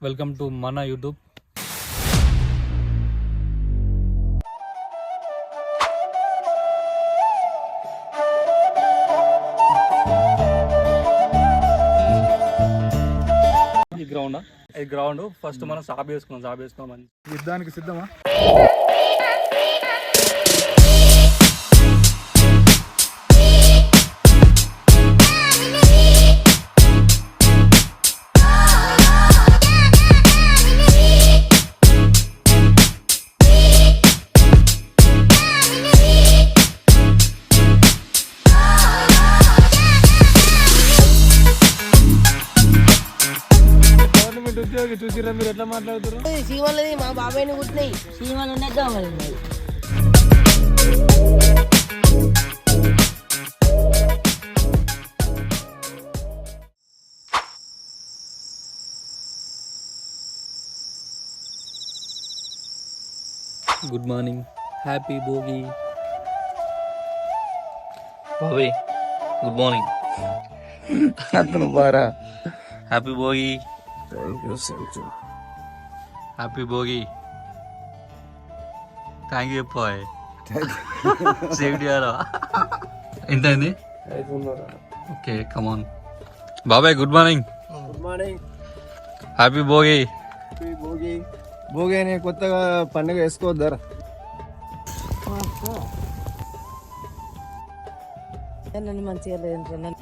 Welcome to మన YouTube ఈ ground ఈ గ్రౌండ్ ఫస్ట్ మనం సాబ్ వేసుకున్నాం సాబ్ వేసుకున్నాం మంచి యుద్ధానికి సిద్ధమా? గవర్నమెంట్ ఉద్యోగి చూసిరా మీరు? ఎట్లా మాట్లాడుతారు సీమలది మా బాబాయ్ని కుట్టినాయి సీమలు ఉన్నాయి దోమలు ఉన్నాయి గుడ్ మార్నింగ్ హ్యాపీ భోగి బాబాయ్ గుడ్ మార్నింగ్ అతను బారా. Happy Bhogi happy Bhogi thank you చెప్పాయ్ safety గారా ఎంత అయింది ఓకే కమాన్ బాబాయ్ good morning good morning happy Bhogi Bhogi Bhogi అని కొత్తగా పండుగ వేసుకోవద్దారా నన్ను మంచిగా లేదు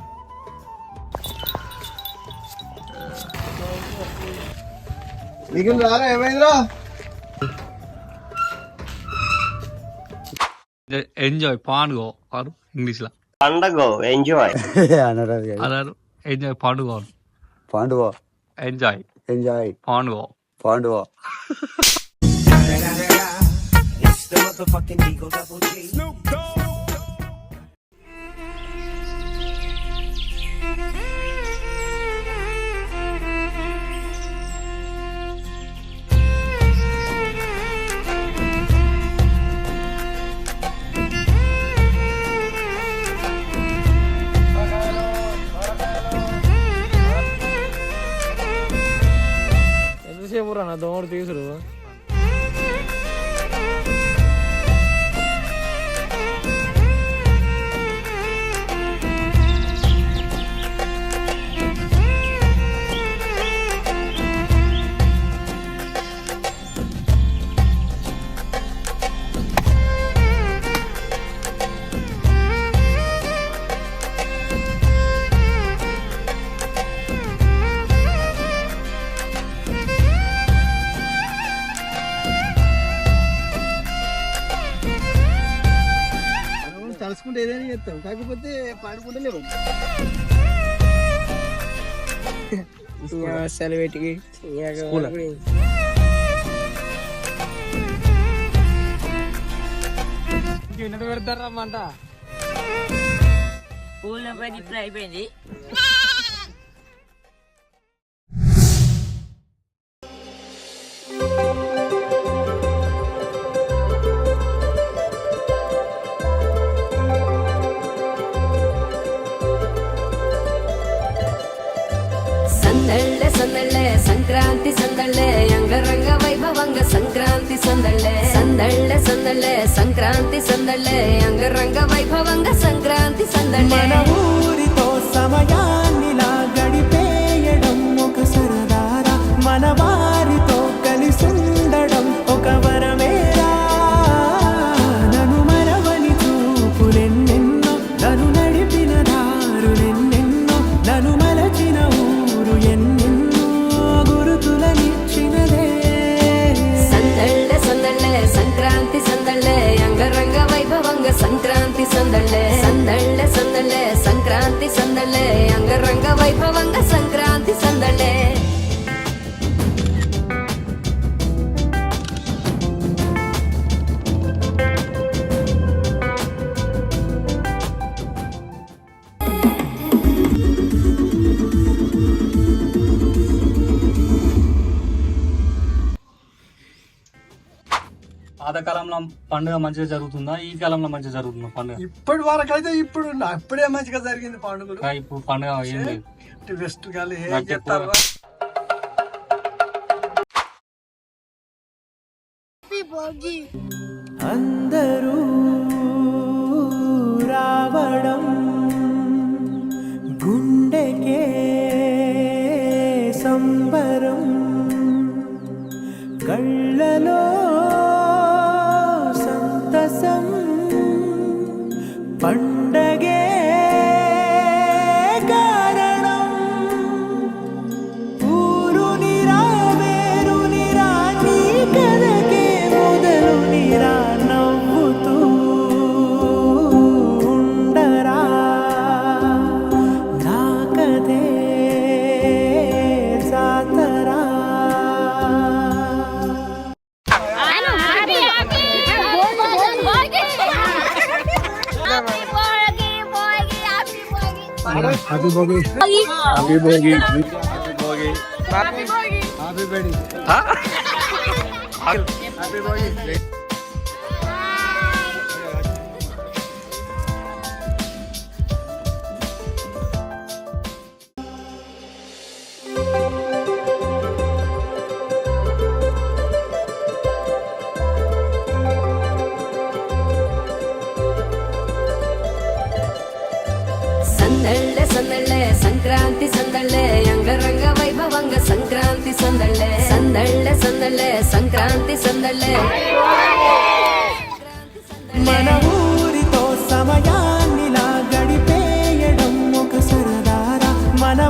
మిగిలిన రారా ఏమైందిరా ఎంజాయ్ పాండుగో వారు ఇంగ్లీష్ లో పండగ ఎంజాయ్ అన్నారు enjoy పాండుగో పాండువ enjoy enjoy పాండుగో పాండువ bana doğru diyorsun bu. తలుసుకుంటే ఏదైనా చేస్తాం. కాకపోతే పాడుకుంటే లేవు సెలవుటికి ఎన్నటి పెడతారా మంట? పూల పని ఇప్పుడు అయిపోయింది. ಸಂಕ್ರಾಂತಿ ಸಂದಳ್ಳೆ ಅಂಗರಂಗ ವೈಭವಂಗ ಸಂಕ್ರಾಂತಿ ಸಂದಳ್ಳೆ ಸಂದಳ್ಳೆ ಸಂದಳ್ಳೆ ಸಂಕ್ರಾಂತಿ ಸಂದಳ್ಳೆ ಅಂಗರಂಗ ವೈಭವಂಗ ಸಂಕ್ರಾಂತಿ ಸಂದಳ್ಳೆ ಊರಿತೋ ಸಮಯ పాతకాలంలో పండుగ మంచిగా జరుగుతుందా? ఈ కాలంలో మంచిగా జరుగుతుందా పండుగ? ఇప్పటి వరకు అయితే ఇప్పుడు అప్పుడే మంచిగా జరిగింది పండుగలు. ఇంకా ఇప్పుడు పండుగ వెస్ట్ గాలి ఏం నాకు చేస్తారు అందరూ రావడం గుండెకే సంబరం. Happy Bogi. Happy Bogi. Happy Bogi. Happy Bogi. Happy Bogi. Happy Bogi. Sankranti సందళ్ళే అంగరంగ వైభవంగ సంక్రాంతి సందళ్ళే. సందళ్ళే సందళ్ళే సంక్రాంతి సందళ్ళే. మన ఊరితో సమయాన్ని గడిపేయడం ఒక సరదారా. మన